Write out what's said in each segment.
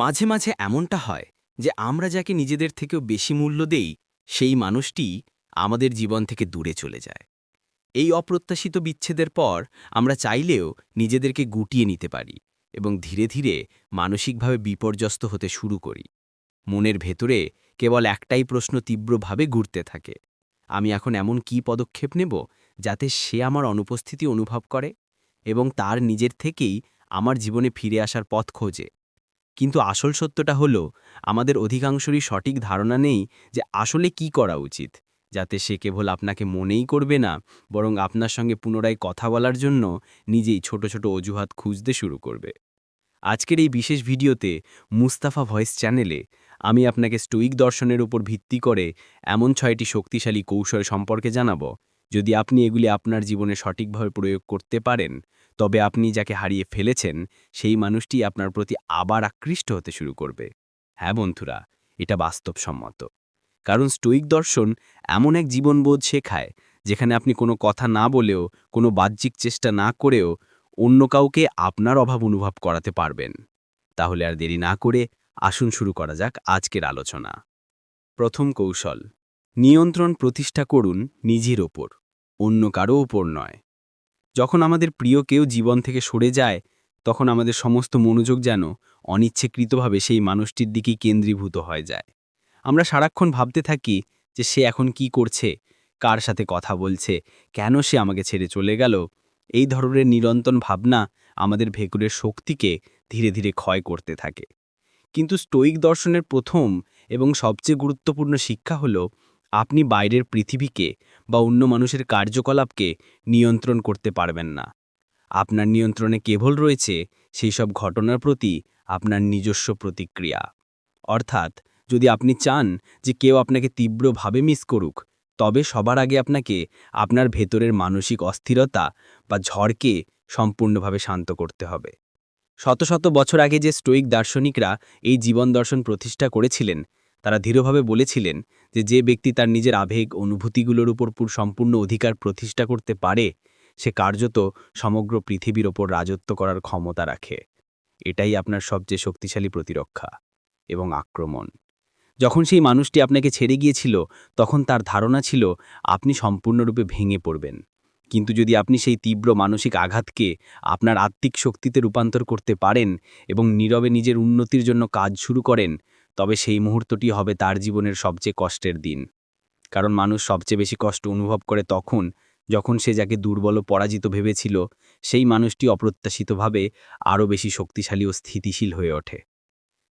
মাঝে মাঝে এমনটা হয় যে আমরা যাকে নিজেদের থেকেও বেশি মূল্য দেই, সেই মানুষটি আমাদের জীবন থেকে দূরে চলে যায়। এই অপ্রত্যাশিত বিচ্ছেদের পর আমরা চাইলেও নিজেদেরকে গুটিয়ে নিতে পারি এবং ধীরে ধীরে মানসিকভাবে বিপর্যস্ত হতে শুরু করি। মনের ভেতরে কেবল একটাই প্রশ্ন তীব্রভাবে ঘুরতে থাকে, আমি এখন এমন কি পদক্ষেপ নেব যাতে সে আমার অনুপস্থিতি অনুভব করে এবং তার নিজের থেকেই আমার জীবনে ফিরে আসার পথ খোঁজে? কিন্তু আসল সত্যটা হলো, আমাদের অধিকাংশরই সঠিক ধারণা নেই যে আসলে কি করা উচিত। যাতে সে কেবল আপনাকে মনেই করবে না, বরং আপনার সঙ্গে পুনরায় কথা বলার জন্য নিজেই ছোট ছোট অজুহাত খুঁজতে শুরু করবে। আজকের এই বিশেষ ভিডিওতে মুস্তাফা ভয়েস চ্যানেলে আমি আপনাকে স্টোইক দর্শনের উপর ভিত্তি করে এমন ছয়টি শক্তিশালী কৌশল সম্পর্কে জানাব। যদি আপনি এগুলি আপনার জীবনে সঠিকভাবে প্রয়োগ করতে পারেন তবে আপনি যাকে হারিয়ে ফেলেছেন, সেই মানুষটি আপনার প্রতি আবার আকৃষ্ট হতে শুরু করবে। হ্যাঁ বন্ধুরা, এটা বাস্তবসম্মত। কারণ স্টোইক দর্শন এমন এক জীবনবোধ শেখায়, যেখানে আপনি কোনো কথা না বলেও, কোনো বাহ্যিক চেষ্টা না করেও অন্য কাউকে আপনার অভাব অনুভব করাতে পারবেন। তাহলে আর দেরি না করে আসুন শুরু করা যাক আজকের আলোচনা। প্রথম কৌশল, নিয়ন্ত্রণ প্রতিষ্ঠা করুন নিজের ওপর, অন্য কারও ওপর নয়। যখন আমাদের প্রিয় কেউ জীবন থেকে সরে যায়, তখন আমাদের সমস্ত মনোযোগ যেন অনিচ্ছাকৃতভাবে সেই মানুষটির দিকেই কেন্দ্রীভূত হয়ে যায়। আমরা সারাক্ষণ ভাবতে থাকি যে সে এখন কি করছে, কার সাথে কথা বলছে, কেন সে আমাকে ছেড়ে চলে গেল? এই ধরনের নিরন্তন ভাবনা আমাদের ভেকুরের শক্তিকে ধীরে ধীরে ক্ষয় করতে থাকে। কিন্তু স্টোইক দর্শনের প্রথম এবং সবচেয়ে গুরুত্বপূর্ণ শিক্ষা হল, আপনি বাইরের পৃথিবীকে বা অন্য মানুষের কার্যকলাপকে নিয়ন্ত্রণ করতে পারবেন না। আপনার নিয়ন্ত্রণে কেবল রয়েছে সেই সব ঘটনার প্রতি আপনার নিজস্ব প্রতিক্রিয়া। অর্থাৎ, যদি আপনি চান যে কেউ আপনাকে তীব্রভাবে মিস করুক, তবে সবার আগে আপনাকে আপনার ভেতরের মানসিক অস্থিরতা বা ঝড়কে সম্পূর্ণভাবে শান্ত করতে হবে। শত শত বছর আগে যে স্টোইক দার্শনিকরা এই জীবন দর্শন প্রতিষ্ঠা করেছিলেন তারা দৃঢ়ভাবে বলেছিলেন যে যে ব্যক্তি তার নিজের আবেগ অনুভূতিগুলোর উপর পুর সম্পূর্ণ অধিকার প্রতিষ্ঠা করতে পারে, সে কার্যত সমগ্র পৃথিবীর ওপর রাজত্ব করার ক্ষমতা রাখে। এটাই আপনার সবচেয়ে শক্তিশালী প্রতিরক্ষা এবং আক্রমণ। যখন সেই মানুষটি আপনাকে ছেড়ে গিয়েছিল, তখন তার ধারণা ছিল, আপনি সম্পূর্ণরূপে ভেঙে পড়বেন। কিন্তু যদি আপনি সেই তীব্র মানসিক আঘাতকে আপনার আত্মিক শক্তিতে রূপান্তর করতে পারেন এবং নীরবে নিজের উন্নতির জন্য কাজ শুরু করেন তবে সেই মুহূর্তটি হবে তার জীবনের সবচেয়ে কষ্টের দিন। কারণ মানুষ সবচেয়ে বেশি কষ্ট অনুভব করে তখন, যখন সে যাকে দুর্বল ও পরাজিত ভেবেছিল, সেই মানুষটি অপ্রত্যাশিতভাবে আরও বেশি শক্তিশালী ও স্থিতিশীল হয়ে ওঠে।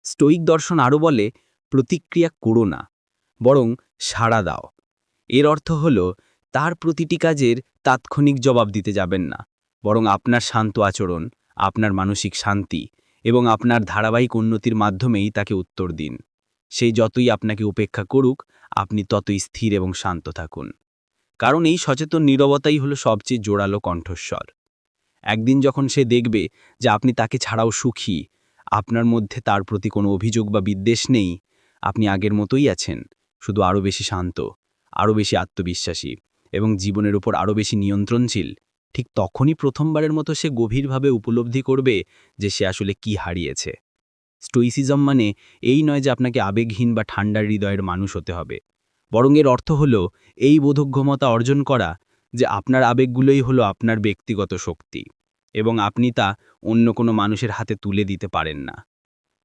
স্টোইক দর্শন আরও বলে, প্রতিক্রিয়া করো না, বরং সাড়া দাও। এর অর্থ হল, তার প্রতিটি কাজের তাৎক্ষণিক জবাব দিতে যাবেন না, বরং আপনার শান্ত আচরণ, আপনার মানসিক শান্তি এবং আপনার ধারাবাহিক উন্নতির মাধ্যমেই তাকে উত্তর দিন। সেই যতই আপনাকে উপেক্ষা করুক, আপনি ততই স্থির এবং শান্ত থাকুন। কারণ এই সচেতন নীরবতাই হলো সবচেয়ে জোরালো কণ্ঠস্বর। একদিন যখন সে দেখবে যে আপনি তাকে ছাড়াও সুখী, আপনার মধ্যে তার প্রতি কোনো অভিযোগ বা বিদ্বেষ নেই, আপনি আগের মতোই আছেন, শুধু আরও বেশি শান্ত, আরও বেশি আত্মবিশ্বাসী এবং জীবনের উপর আরও বেশি নিয়ন্ত্রণশীল ঠিক তখনই প্রথমবারের মতো সে গভীরভাবে উপলব্ধি করবে যে সে আসলে কি হারিয়েছে। স্টোইসিজম মানে এই নয় যে আপনাকে আবেগহীন বা ঠান্ডার হৃদয়ের মানুষ হতে হবে। বরং এর অর্থ হল এই বোধগম্যতা অর্জন করা যে আপনার আবেগগুলোই হলো আপনার ব্যক্তিগত শক্তি এবং আপনি তা অন্য কোনো মানুষের হাতে তুলে দিতে পারেন না।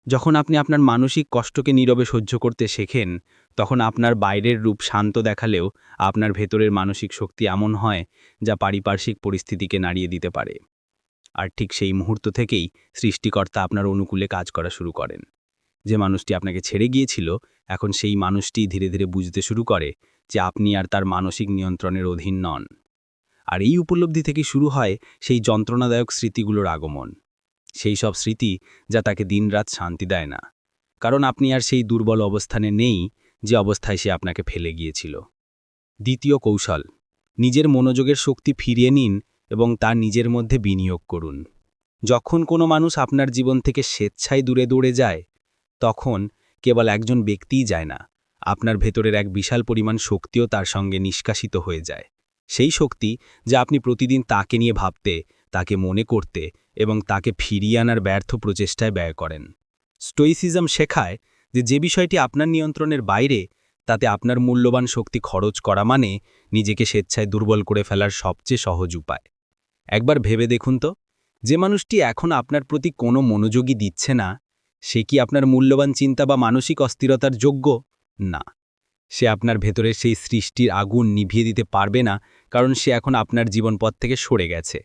যখন আপনি আপনার মানসিক কষ্টকে নীরবে সহ্য করতে শেখেন, তখন আপনার বাইরের রূপ শান্ত দেখালেও আপনার ভেতরের মানসিক শক্তি এমন হয় যা পারিপার্শ্বিক পরিস্থিতিকে নাড়িয়ে দিতে পারে। আর ঠিক সেই মুহূর্ত থেকেই সৃষ্টিকর্তা আপনার অনুকূলে কাজ করা শুরু করেন। যে মানুষটি আপনাকে ছেড়ে গিয়েছিল, এখন সেই মানুষটি ধীরে ধীরে বুঝতে শুরু করে যে আপনি আর তার মানসিক নিয়ন্ত্রণের অধীন নন। আর এই উপলব্ধি থেকে শুরু হয় সেই যন্ত্রণাদায়ক স্মৃতিগুলোর আগমন। সেই সব স্মৃতি যা তাকে দিনরাত শান্তি দেয় না। কারণ আপনি আর সেই দুর্বল অবস্থানে নেই যে অবস্থায় সে আপনাকে ফেলে গিয়েছিল। দ্বিতীয় কৌশল, নিজের মনোযোগের শক্তি ফিরিয়ে নিন এবং তা নিজের মধ্যে বিনিয়োগ করুন। যখন কোনো মানুষ আপনার জীবন থেকে স্বেচ্ছায় দূরে দৌড়ে যায়, তখন কেবল একজন ব্যক্তিই যায় না, আপনার ভেতরের এক বিশাল পরিমাণ শক্তিও তার সঙ্গে নিষ্কাশিত হয়ে যায়। সেই শক্তি যা আপনি প্রতিদিন তাকে নিয়ে ভাবতে, তাকে মনে করতে এবং তাকে ফিরিয়ে আনার ব্যর্থ প্রচেষ্টায় ব্যয় করেন। স্টোইসিজম শেখায় যে যে বিষয়টি আপনার নিয়ন্ত্রণের বাইরে, তাতে আপনার মূল্যবান শক্তি খরচ করা মানে নিজেকে স্বেচ্ছায় দুর্বল করে ফেলার সবচেয়ে সহজ উপায়। একবার ভেবে দেখুন তো, যে মানুষটি এখন আপনার প্রতি কোনো মনোযোগী দিচ্ছে না, সে কি আপনার মূল্যবান চিন্তা বা মানসিক অস্থিরতার যোগ্য? না। সে আপনার ভেতরের সেই সৃষ্টির আগুন নিভিয়ে দিতে পারবে না, কারণ সে এখন আপনার জীবনপথ থেকে সরে গেছে।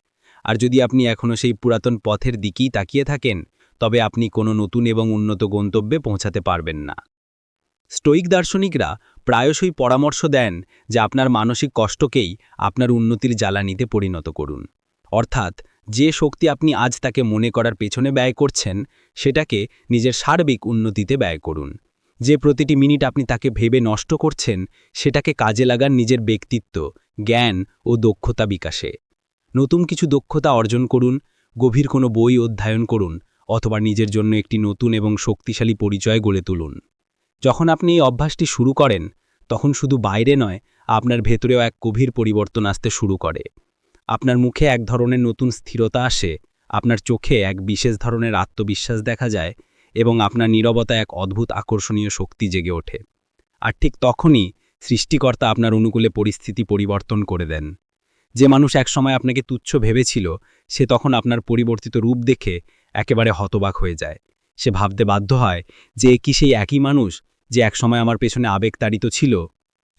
আর যদি আপনি এখনও সেই পুরাতন পথের দিকেই তাকিয়ে থাকেন, তবে আপনি কোনো নতুন এবং উন্নত গন্তব্যে পৌঁছাতে পারবেন না। স্টোইক দার্শনিকরা প্রায়শই পরামর্শ দেন যে আপনার মানসিক কষ্টকেই আপনার উন্নতির জ্বালানিতে পরিণত করুন। অর্থাৎ, যে শক্তি আপনি আজ তাকে মনে করার পেছনে ব্যয় করছেন, সেটাকে নিজের সার্বিক উন্নতিতে ব্যয় করুন। যে প্রতিটি মিনিট আপনি তাকে ভেবে নষ্ট করছেন, সেটাকে কাজে লাগান নিজের ব্যক্তিত্ব, জ্ঞান ও দক্ষতা বিকাশে। নতুন কিছু দক্ষতা অর্জন করুন, গভীর কোনো বই অধ্যয়ন করুন, অথবা নিজের জন্য একটি নতুন এবং শক্তিশালী পরিচয় গড়ে তুলুন। যখন আপনি এই অভ্যাসটি শুরু করেন, তখন শুধু বাইরে নয়, আপনার ভেতরেও এক গভীর পরিবর্তন আসতে শুরু করে। আপনার মুখে এক ধরনের নতুন স্থিরতা আসে, আপনার চোখে এক বিশেষ ধরনের আত্মবিশ্বাস দেখা যায়, এবং আপনার নীরবতা এক অদ্ভুত আকর্ষণীয় শক্তি জেগে ওঠে। আর ঠিক তখনই সৃষ্টিকর্তা আপনার অনুকূলে পরিস্থিতি পরিবর্তন করে দেন। যে মানুষ একসময় আপনাকে তুচ্ছ ভেবেছিল, সে তখন আপনার পরিবর্তিত রূপ দেখে একেবারে হতবাক হয়ে যায়। সে ভাবতে বাধ্য হয় যে কি সেই একই মানুষ যে একসময় আমার পেছনে আবেগতাড়িত ছিল?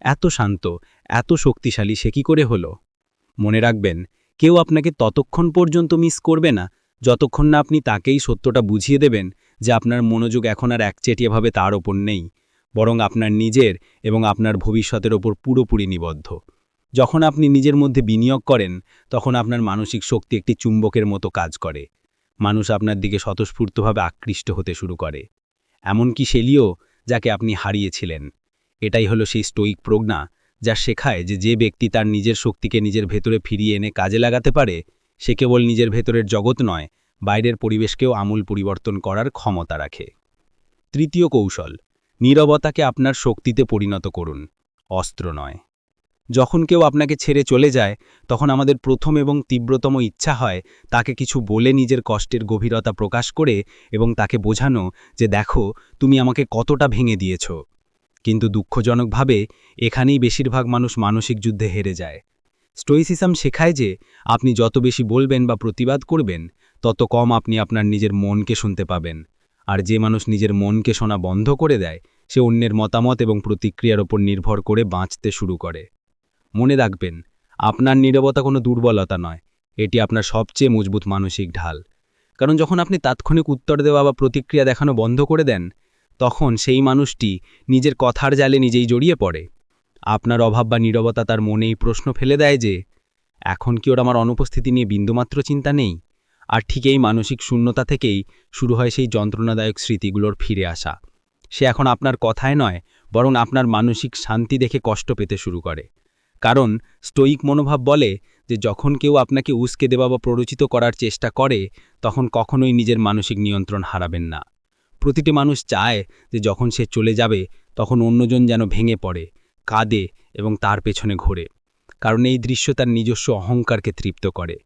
এত শান্ত, এত শক্তিশালী সে কি করে হলো? মনে রাখবেন, কেউ আপনাকে ততক্ষণ পর্যন্ত মিস করবে না, যতক্ষণ না আপনি তাকেই সত্যটা বুঝিয়ে দেবেন যে আপনার মনোযোগ এখন আর একচেটিয়াভাবে তার ওপর নেই, বরং আপনার নিজের এবং আপনার ভবিষ্যতের ওপর পুরোপুরি নিবদ্ধ। যখন আপনি নিজের মধ্যে বিনিয়োগ করেন, তখন আপনার মানসিক শক্তি একটি চুম্বকের মতো কাজ করে। মানুষ আপনার দিকে স্বতঃস্ফূর্তভাবে আকৃষ্ট হতে শুরু করে। এমনকি সেলিও যাকে আপনি হারিয়েছিলেন। এটাই হলো সেই স্টোইক প্রজ্ঞা যা শেখায় যে যে ব্যক্তি তার নিজের শক্তিকে নিজের ভেতরে ফিরিয়ে এনে কাজে লাগাতে পারে, সে কেবল নিজের ভেতরের জগৎ নয়, বাইরের পরিবেশকেও আমূল পরিবর্তন করার ক্ষমতা রাখে। তৃতীয় কৌশল, নীরবতাকে আপনার শক্তিতে পরিণত করুন, অস্ত্র নয়। যখন কেউ আপনাকে ছেড়ে চলে যায়, তখন আমাদের প্রথম এবং তীব্রতম ইচ্ছা হয় তাকে কিছু বলে নিজের কষ্টের গভীরতা প্রকাশ করে এবং তাকে বোঝানো যে দেখো, তুমি আমাকে কতটা ভেঙে দিয়েছ। কিন্তু দুঃখজনকভাবে এখানেই বেশিরভাগ মানুষ মানসিক যুদ্ধে হেরে যায়। স্টোইসিসাম শেখায় যে আপনি যত বেশি বলবেন বা প্রতিবাদ করবেন, তত কম আপনি আপনার নিজের মনকে শুনতে পাবেন। আর যে মানুষ নিজের মনকে শোনা বন্ধ করে দেয়, সে অন্যের মতামত এবং প্রতিক্রিয়ার ওপর নির্ভর করে বাঁচতে শুরু করে। মনে রাখবেন, আপনার নীরবতা কোনো দুর্বলতা নয়। এটি আপনার সবচেয়ে মজবুত মানসিক ঢাল। কারণ যখন আপনি তাৎক্ষণিক উত্তর দেওয়া বা প্রতিক্রিয়া দেখানো বন্ধ করে দেন, তখন সেই মানুষটি নিজের কথার জালে নিজেই জড়িয়ে পড়ে। আপনার অভাব বা নীরবতা তার মনেই প্রশ্ন ফেলে দেয় যে, এখন কি ওর আমার অনুপস্থিতি নিয়ে বিন্দুমাত্র চিন্তা নেই? আর ঠিক এই মানসিক শূন্যতা থেকেই শুরু হয় সেই যন্ত্রণাদায়ক স্মৃতিগুলোর ফিরে আসা। সে এখন আপনার কথায় নয়, বরং আপনার মানসিক শান্তি দেখে কষ্ট পেতে শুরু করে। কারণ স্টোইক মনোভাব বলে যে যখন কেউ আপনাকে উস্কে দেওয়া বা প্ররোচিত করার চেষ্টা করে, তখন কখনোই নিজের মানসিক নিয়ন্ত্রণ হারাবেন না। প্রতিটি মানুষ চায় যে যখন সে চলে যাবে, তখন অন্যজন যেন ভেঙে পড়ে, কাঁদে এবং তার পেছনে ঘোরে। কারণ এই দৃশ্য তার নিজস্ব অহংকারকে তৃপ্ত করে।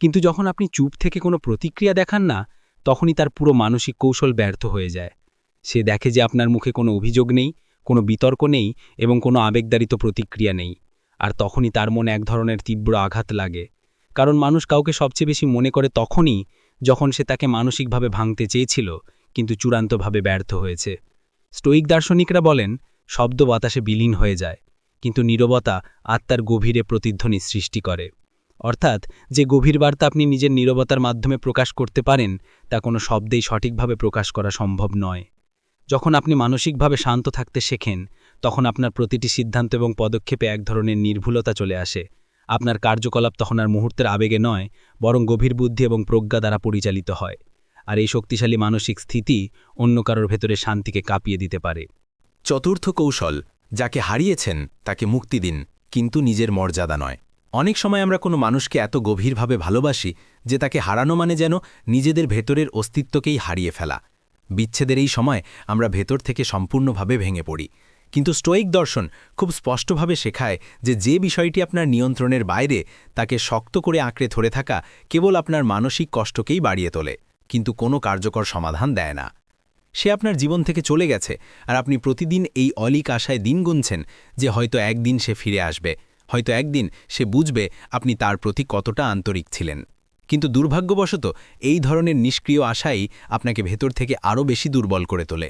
কিন্তু যখন আপনি চুপ থেকে কোনো প্রতিক্রিয়া দেখান না, তখনই তার পুরো মানসিক কৌশল ব্যর্থ হয়ে যায়। সে দেখে যে আপনার মুখে কোনো অভিযোগ নেই, কোনো বিতর্ক নেই এবং কোনো আবেগদারিত প্রতিক্রিয়া নেই। আর তখনই তার মনে এক ধরনের তীব্র আঘাত লাগে। কারণ মানুষ কাউকে সবচেয়ে বেশি মনে করে তখনই যখন সে তাকে মানসিকভাবে ভাঙতে চেয়েছিল, কিন্তু চূড়ান্তভাবে ব্যর্থ হয়েছে। স্টোইক দার্শনিকরা বলেন, শব্দ বাতাসে বিলীন হয়ে যায়, কিন্তু নীরবতা আত্মার গভীরে প্রতিধ্বনি সৃষ্টি করে। অর্থাৎ যে গভীর বার্তা আপনি নিজের নীরবতার মাধ্যমে প্রকাশ করতে পারেন, তা কোনো শব্দেই সঠিকভাবে প্রকাশ করা সম্ভব নয়। যখন আপনি মানসিকভাবে শান্ত থাকতে শেখেন তখন আপনার প্রতিটি সিদ্ধান্ত এবং পদক্ষেপে এক ধরনের নির্ভুলতা চলে আসে। আপনার কার্যকলাপ তখন আর মুহূর্তের আবেগে নয়, বরং গভীর বুদ্ধি এবং প্রজ্ঞা দ্বারা পরিচালিত হয়। আর এই শক্তিশালী মানসিক স্থিতি অন্য কারোর ভেতরে শান্তিকে কাঁপিয়ে দিতে পারে। চতুর্থ কৌশল, যাকে হারিয়েছেন, তাকে মুক্তি দিন, কিন্তু নিজের মর্যাদা নয়। অনেক সময় আমরা কোনো মানুষকে এত গভীরভাবে ভালোবাসি যে তাকে হারানো মানে যেন নিজেদের ভেতরের অস্তিত্বকেই হারিয়ে ফেলা। বিচ্ছেদের এই সময় আমরা ভেতর থেকে সম্পূর্ণভাবে ভেঙে পড়ি। কিন্তু স্টোইক দর্শন খুব স্পষ্টভাবে শেখায় যে যে বিষয়টি আপনার নিয়ন্ত্রণের বাইরে তাকে শক্ত করে আঁকড়ে ধরে থাকা কেবল আপনার মানসিক কষ্টকেই বাড়িয়ে তোলে, কিন্তু কোনো কার্যকর সমাধান দেয় না। সে আপনার জীবন থেকে চলে গেছে আর আপনি প্রতিদিন এই অলিক আশায় দিন গুনছেন যে হয়তো একদিন সে ফিরে আসবে, হয়তো একদিন সে বুঝবে আপনি তার প্রতি কতটা আন্তরিক ছিলেন। কিন্তু দুর্ভাগ্যবশত এই ধরনের নিষ্ক্রিয় আশাই আপনাকে ভেতর থেকে আরও বেশি দুর্বল করে তোলে।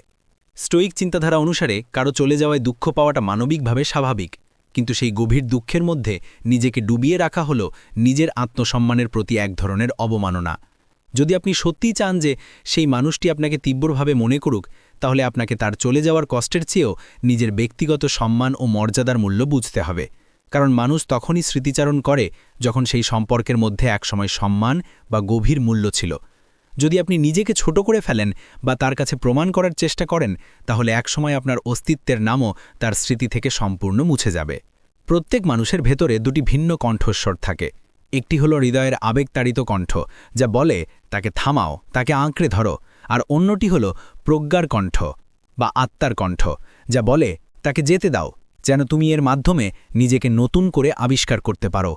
স্টোইক চিন্তাধারা অনুসারে কারও চলে যাওয়ায় দুঃখ পাওয়াটা মানবিকভাবে স্বাভাবিক, কিন্তু সেই গভীর দুঃখের মধ্যে নিজেকে ডুবিয়ে রাখা হল নিজের আত্মসম্মানের প্রতি এক ধরনের অবমাননা। যদি আপনি সত্যিই চান যে সেই মানুষটি আপনাকে তীব্রভাবে মনে করুক, তাহলে আপনাকে তার চলে যাওয়ার কষ্টের চেয়েও নিজের ব্যক্তিগত সম্মান ও মর্যাদার মূল্য বুঝতে হবে। কারণ মানুষ তখনই স্মৃতিচারণ করে যখন সেই সম্পর্কের মধ্যে একসময় সম্মান বা গভীর মূল্য ছিল। যদি আপনি নিজেকে ছোট করে ফেলেন বা তার কাছে প্রমাণ করার চেষ্টা করেন, তাহলে একসময় আপনার অস্তিত্বের নামও তার স্মৃতি থেকে সম্পূর্ণ মুছে যাবে। প্রত্যেক মানুষের ভেতরে দুটি ভিন্ন কণ্ঠস্বর থাকে। একটি হলো হৃদয়ের আবেগতাড়িত কণ্ঠ, যা বলে, তাকে থামাও, তাকে আঁকড়ে ধরো। আর অন্যটি হলো প্রজ্ঞার কণ্ঠ বা আত্মার কণ্ঠ, যা বলে, তাকে যেতে দাও, যেন তুমি এর মাধ্যমে নিজেকে নতুন করে আবিষ্কার করতে পারো।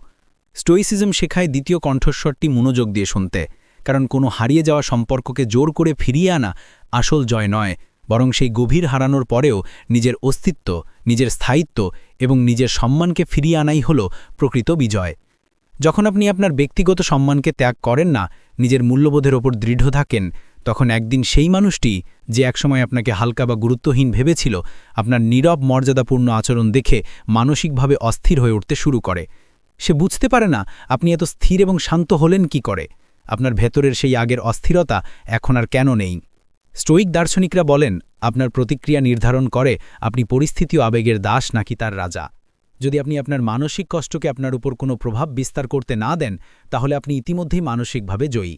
স্টোইসিজম শেখায় দ্বিতীয় কণ্ঠস্বরটি মনোযোগ দিয়ে শুনতে। কারণ কোনো হারিয়ে যাওয়া সম্পর্ককে জোর করে ফিরিয়ে আনা আসল জয় নয়, বরং সেই গভীর হারানোর পরেও নিজের অস্তিত্ব, নিজের স্থায়িত্ব এবং নিজের সম্মানকে ফিরিয়ে আনাই হল প্রকৃত বিজয়। যখন আপনি আপনার ব্যক্তিগত সম্মানকে ত্যাগ করেন না, নিজের মূল্যবোধের ওপর দৃঢ় থাকেন, তখন একদিন সেই মানুষটি যে একসময় আপনাকে হালকা বা গুরুত্বহীন ভেবেছিল, আপনার নীরব মর্যাদাপূর্ণ আচরণ দেখে মানসিকভাবে অস্থির হয়ে উঠতে শুরু করে। সে বুঝতে পারে না, আপনি এত স্থির এবং শান্ত হলেন কি করে। আপনার ভেতরের সেই আগের অস্থিরতা এখন আর কেন নেই। স্টোইক দার্শনিকরা বলেন, আপনার প্রতিক্রিয়া নির্ধারণ করে আপনি পরিস্থিতি ও আবেগের দাস নাকি তার রাজা। যদি আপনি আপনার মানসিক কষ্টকে আপনার উপর কোনো প্রভাব বিস্তার করতে না দেন, তাহলে আপনি ইতিমধ্যেই মানসিকভাবে জয়ী।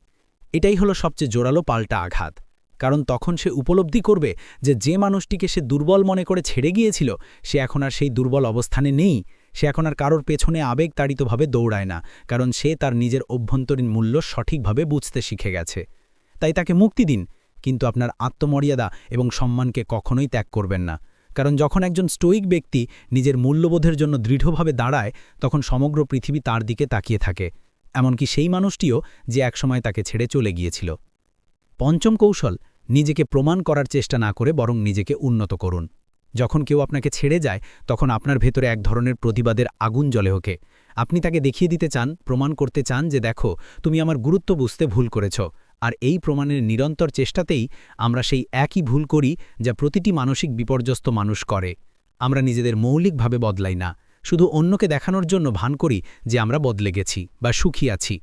এটাই হলো সবচেয়ে জোরালো পাল্টা আঘাত। কারণ তখন সে উপলব্ধি করবে যে যে মানুষটিকে সে দুর্বল মনে করে ছেড়ে গিয়েছিল, সে এখন আর সেই দুর্বল অবস্থানে নেই। সে এখন আর কারোর পেছনে আবেগতাড়িতভাবে দৌড়ায় না, কারণ সে তার নিজের অভ্যন্তরীণ মূল্য সঠিকভাবে বুঝতে শিখে গেছে। তাই তাকে মুক্তি দিন, কিন্তু আপনার আত্মমর্যাদা এবং সম্মানকে কখনোই ত্যাগ করবেন না। কারণ যখন একজন স্টোইক ব্যক্তি নিজের মূল্যবোধের জন্য দৃঢ়ভাবে দাঁড়ায়, তখন সমগ্র পৃথিবী তার দিকে তাকিয়ে থাকে। এমনকি সেই মানুষটিও যে একসময় তাকে ছেড়ে চলে গিয়েছিল। পঞ্চম কৌশল, নিজেকে প্রমাণ করার চেষ্টা না করে বরং নিজেকে উন্নত করুন। যখন কেউ আপনাকে ছেড়ে যায়, তখন আপনার ভেতরে এক ধরনের প্রতিবাদের আগুন জ্বলে ওকে আপনি তাকে দেখিয়ে দিতে চান, প্রমাণ করতে চান যে, দেখো, তুমি আমার গুরুত্ব বুঝতে ভুল করেছ। আর এই প্রমাণের নিরন্তর চেষ্টাতেই আমরা সেই একই ভুল করি যা প্রতিটি মানসিক বিপর্যস্ত মানুষ করে। আমরা নিজেদের মৌলিকভাবে বদলাই না। শুধু অন্যকে দেখানোর জন্য ভান করি যে, আমরা বদলে গেছি বা সুখী আছি।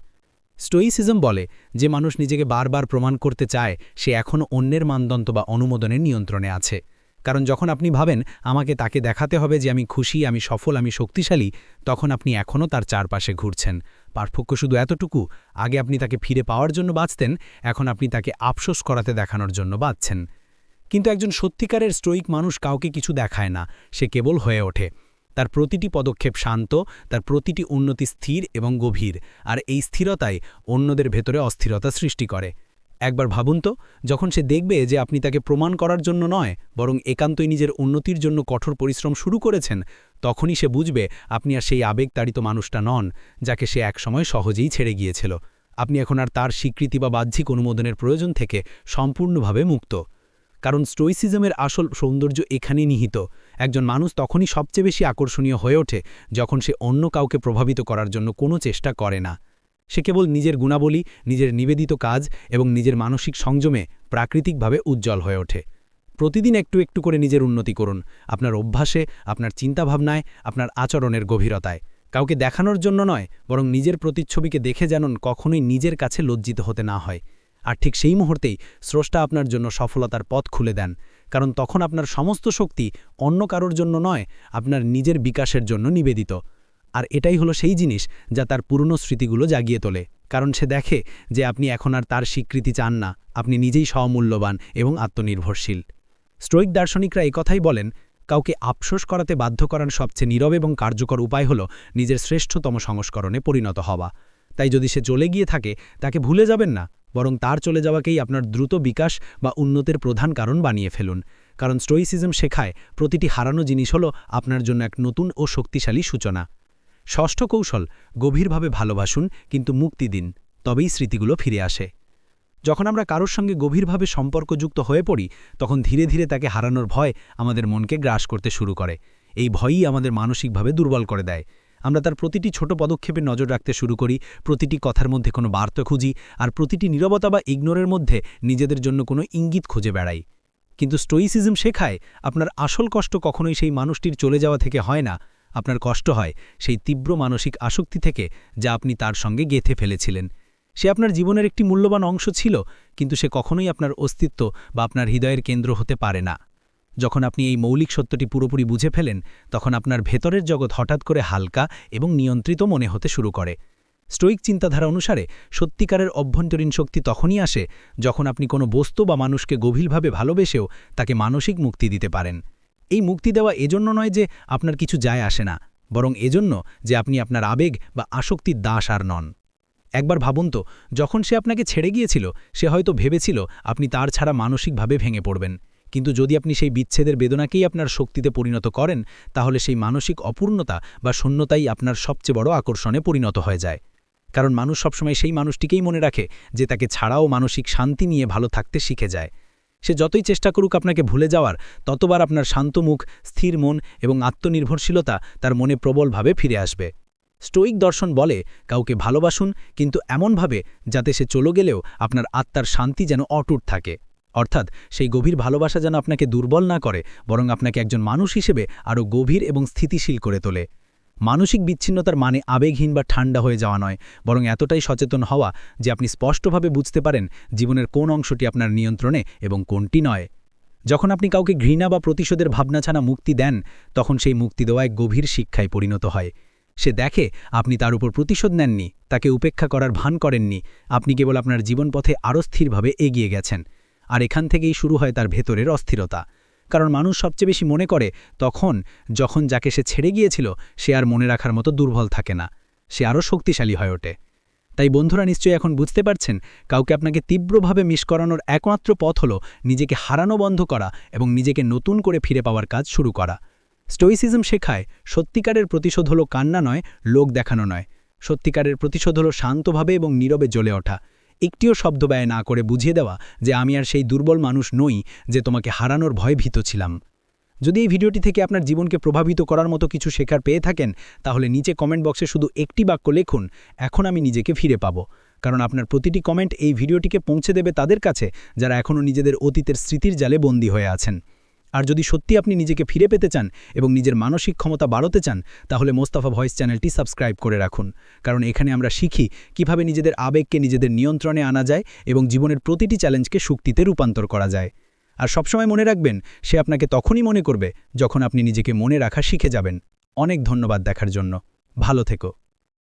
স্টোইসিজম বলে, যে মানুষ নিজেকে বারবার প্রমাণ করতে চায়, সে এখনও অন্যের মানদণ্ড বা অনুমোদনের নিয়ন্ত্রণে আছে। কারণ যখন আপনি ভাবেন, আমাকে তাকে দেখাতে হবে যে আমি খুশি, আমি সফল, আমি শক্তিশালী, তখন আপনি এখনও তার চারপাশে ঘুরছেন। পার্থক্য শুধু এতটুকু, আগে আপনি তাকে ফিরে পাওয়ার জন্য বাঁচতেন, এখন আপনি তাকে আফসোস করাতে দেখানোর জন্য বাঁচছেন। কিন্তু একজন সত্যিকারের স্টোইক মানুষ কাউকে কিছু দেখায় না, সে কেবল হয়ে ওঠে। তার প্রতিটি পদক্ষেপ শান্ত, তার প্রতিটি উন্নতি স্থির এবং গভীর, আর এই স্থিরতাই অন্যদের ভেতরে অস্থিরতা সৃষ্টি করে। একবার ভাবুন তো, যখন সে দেখবে যে আপনি তাকে প্রমাণ করার জন্য নয়, বরং একান্তই নিজের উন্নতির জন্য কঠোর পরিশ্রম শুরু করেছেন, তখনই সে বুঝবে আপনি আর সেই আবেগতাড়িত মানুষটা নন, যাকে সে একসময় সহজেই ছেড়ে গিয়েছিল। আপনি এখন আর তার স্বীকৃতি বা বাহ্যিক অনুমোদনের প্রয়োজন থেকে সম্পূর্ণভাবে মুক্ত। কারণ স্টোইসিজমের আসল সৌন্দর্য এখানেই নিহিত। একজন মানুষ তখনই সবচেয়ে বেশি আকর্ষণীয় হয়ে ওঠে, যখন সে অন্য কাউকে প্রভাবিত করার জন্য কোনো চেষ্টা করে না। সে কেবল নিজের গুণাবলী, নিজের নিবেদিত কাজ এবং নিজের মানসিক সংযমে প্রাকৃতিকভাবে উজ্জ্বল হয়ে ওঠে। প্রতিদিন একটু একটু করে নিজের উন্নতি করুন, আপনার অভ্যাসে, আপনার চিন্তাভাবনায়, আপনার আচরণের গভীরতায়। কাউকে দেখানোর জন্য নয়, বরং নিজের প্রতিচ্ছবিকে দেখে যেন কখনোই নিজের কাছে লজ্জিত হতে না হয়। আর ঠিক সেই মুহূর্তেই স্রষ্টা আপনার জন্য সফলতার পথ খুলে দেন, কারণ তখন আপনার সমস্ত শক্তি অন্য কারোর জন্য নয়, আপনার নিজের বিকাশের জন্য নিবেদিত। আর এটাই হলো সেই জিনিস যা তার পুরনো স্মৃতিগুলো জাগিয়ে তোলে। কারণ সে দেখে যে আপনি এখন আর তার স্বীকৃতি চান না, আপনি নিজেই স্বমূল্যবান এবং আত্মনির্ভরশীল। স্ট্রোইক দার্শনিকরা কথাই বলেন, কাউকে আফসোস করাতে বাধ্য করার সবচেয়ে নীরব এবং কার্যকর উপায় হল নিজের শ্রেষ্ঠতম সংস্করণে পরিণত হওয়া। তাই যদি সে চলে গিয়ে থাকে, তাকে ভুলে যাবেন না, বরং তার চলে যাওয়াকেই আপনার দ্রুত বিকাশ বা উন্নতির প্রধান কারণ বানিয়ে ফেলুন। কারণ স্টোইসিজম শেখায়, প্রতিটি হারানো জিনিস হল আপনার জন্য এক নতুন ও শক্তিশালী সূচনা। ষষ্ঠ কৌশল, গভীরভাবে ভালোবাসুন, কিন্তু মুক্তি দিন, তবেই স্মৃতিগুলো ফিরে আসে। যখন আমরা কারোর সঙ্গে গভীরভাবে সম্পর্কযুক্ত হয়ে পড়ি, তখন ধীরে ধীরে তাকে হারানোর ভয় আমাদের মনকে গ্রাস করতে শুরু করে। এই ভয়ই আমাদের মানসিকভাবে দুর্বল করে দেয়। আমরা তার প্রতিটি ছোট পদক্ষেপে নজর রাখতে শুরু করি, প্রতিটি কথার মধ্যে কোনো বার্তা খুঁজি, আর প্রতিটি নীরবতা বা ইগনোরের মধ্যে নিজেদের জন্য কোনো ইঙ্গিত খুঁজে বেড়াই। কিন্তু স্টোইসিজম শেখায়, আপনার আসল কষ্ট কখনোই সেই মানুষটির চলে যাওয়া থেকে হয় না। আপনার কষ্ট হয়, সেই তীব্র মানসিক আসক্তি থেকে যা আপনি তার সঙ্গে গেথে ফেলেছিলেন। সে আপনার জীবনের একটি মূল্যবান অংশ ছিল, কিন্তু সে কখনোই আপনার অস্তিত্ব বা আপনার হৃদয়ের কেন্দ্র হতে পারে না। যখন আপনি এই মৌলিক সত্যটি পুরোপুরি বুঝে ফেলেন, তখন আপনার ভেতরের জগৎ হঠাৎ করে হালকা এবং নিয়ন্ত্রিত মনে হতে শুরু করে। স্টোইক চিন্তাধারা অনুসারে, সত্যিকারের অভ্যন্তরীণ শক্তি তখনই আসে যখন আপনি কোনো বস্তু বা মানুষকে গভীরভাবে ভালোবেসেও তাকে মানসিক মুক্তি দিতে পারেন। এই মুক্তি দেওয়া এজন্য নয় যে আপনার কিছু যায় আসে না, বরং এজন্য যে আপনি আপনার আবেগ বা আসক্তির দাস আর নন। একবার ভাবুন তো, যখন সে আপনাকে ছেড়ে গিয়েছিল, সে হয়তো ভেবেছিল আপনি তার ছাড়া মানসিকভাবে ভেঙে পড়বেন। কিন্তু যদি আপনি সেই বিচ্ছেদের বেদনাকেই আপনার শক্তিতে পরিণত করেন, তাহলে সেই মানসিক অপূর্ণতা বা শূন্যতাই আপনার সবচেয়ে বড় আকর্ষণে পরিণত হয়ে যায়। কারণ মানুষ সবসময় সেই মানুষটিকেই মনে রাখে, যে তাকে ছাড়াও মানসিক শান্তি নিয়ে ভালো থাকতে শিখে যায়। সে যতই চেষ্টা করুক আপনাকে ভুলে যাওয়ার, ততবার আপনার শান্ত মুখ, স্থির মন এবং আত্মনির্ভরশীলতা তার মনে প্রবলভাবে ফিরে আসবে। স্টোইক দর্শন বলে, কাউকে ভালোবাসুন, কিন্তু এমনভাবে যাতে সে চলে গেলেও আপনার আত্মার শান্তি যেন অটুট থাকে। অর্থাৎ সেই গভীর ভালোবাসা যেন আপনাকে দুর্বল না করে, বরং আপনাকে একজন মানুষ হিসেবে আরও গভীর এবং স্থিতিশীল করে তোলে। মানসিক বিচ্ছিন্নতার মানে আবেগহীন বা ঠান্ডা হয়ে যাওয়া নয়, বরং এতটাই সচেতন হওয়া যে আপনি স্পষ্টভাবে বুঝতে পারেন জীবনের কোন অংশটি আপনার নিয়ন্ত্রণে এবং কোনটি নয়। যখন আপনি কাউকে ঘৃণা বা প্রতিশোধের ভাবনা ছাড়া মুক্তি দেন, তখন সেই মুক্তি দেওয়া এক গভীর শিক্ষায় পরিণত হয়। সে দেখে আপনি তার উপর প্রতিশোধ নেননি, তাকে উপেক্ষা করার ভান করেননি, আপনি কেবল আপনার জীবনপথে আরও স্থিরভাবে এগিয়ে গেছেন, আর এখান থেকেই শুরু হয় তার ভেতরের অস্থিরতা। কারণ মানুষ সবচেয়ে বেশি মনে করে তখন যখন যাকে সে ছেড়ে গিয়েছিল, সে আর মনে রাখার মতো দুর্বল থাকে না। সে আরও শক্তিশালী হয়ে ওঠে। তাই বন্ধুরা নিশ্চয়ই এখন বুঝতে পারছেন, কাউকে আপনাকে তীব্রভাবে মিস করানোর একমাত্র পথ হল নিজেকে হারানো বন্ধ করা এবং নিজেকে নতুন করে ফিরে পাওয়ার কাজ শুরু করা। স্টোইসিজম শেখায়, সত্যিকারের প্রতিশোধ হলো কান্না নয়, লোক দেখানো নয়। সত্যিকারের প্রতিশোধ হলো শান্তভাবে এবং নীরবে জ্বলে ওঠা। একটিও শব্দ ব্যয় না করে বুঝিয়ে দেওয়া যে আমি আর সেই দুর্বল মানুষ নই যে তোমাকে হারানোর ভয় ভীত ছিলাম। যদি এই ভিডিওটি থেকে আপনার জীবনকে প্রভাবিত করার মতো কিছু শেখার পেয়ে থাকেন, তাহলে নিচে কমেন্ট বক্সে শুধু একটি বাক্য লিখুন, এখন আমি নিজেকে ফিরে পাব। কারণ আপনার প্রতিটি কমেন্ট এই ভিডিওটিকে পৌঁছে দেবে তাদের কাছে, যারা এখনও নিজেদের অতীতের স্মৃতির জালে বন্দী হয়ে আছেন। আর যদি সত্যি আপনি নিজেকে ফিরে পেতে চান এবং নিজের মানসিক ক্ষমতা বাড়াতে চান, তাহলে মোস্তাফা ভয়েস চ্যানেলটি সাবস্ক্রাইব করে রাখুন। কারণ এখানে আমরা শিখি কীভাবে নিজেদের আবেগকে নিজেদের নিয়ন্ত্রণে আনা যায় এবং জীবনের প্রতিটি চ্যালেঞ্জকে শক্তিতে রূপান্তর করা যায়। আর সবসময় মনে রাখবেন, সে আপনাকে তখনই মনে করবে যখন আপনি নিজেকে মনে রাখা শিখে যাবেন। অনেক ধন্যবাদ দেখার জন্য। ভালো থেকো।